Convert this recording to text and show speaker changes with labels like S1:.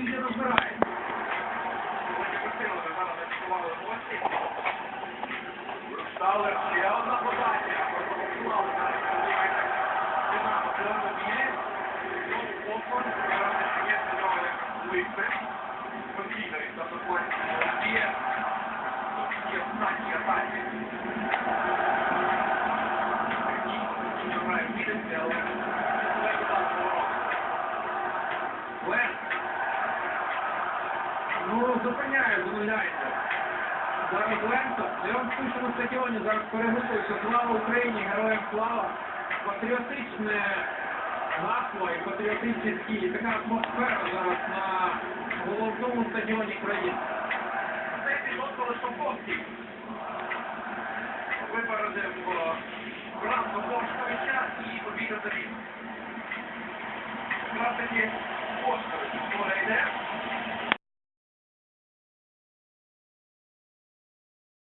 S1: Люди розбирають. Вони просили, ви зараз відчували емоції. Стали ще одна подання, проголосували зараз. Динамо, Динамо Білі, знову Окон, зараз є сезони Липи, спокійно від заходить. Є, тут є знаки атаки. Технічно, що грає місяці, але Ну, зупиняє, замовляється. Зараз Ленко, я вам що на стадіоні зараз перегукується слава Україні, героям слава. Патріотичне гасло і патріотичні стілі. Така атмосфера зараз на головному стадіоні країни. Це епізод, коли випередив Бранко Бошковича і побіг за він. Якраз таки Бошкович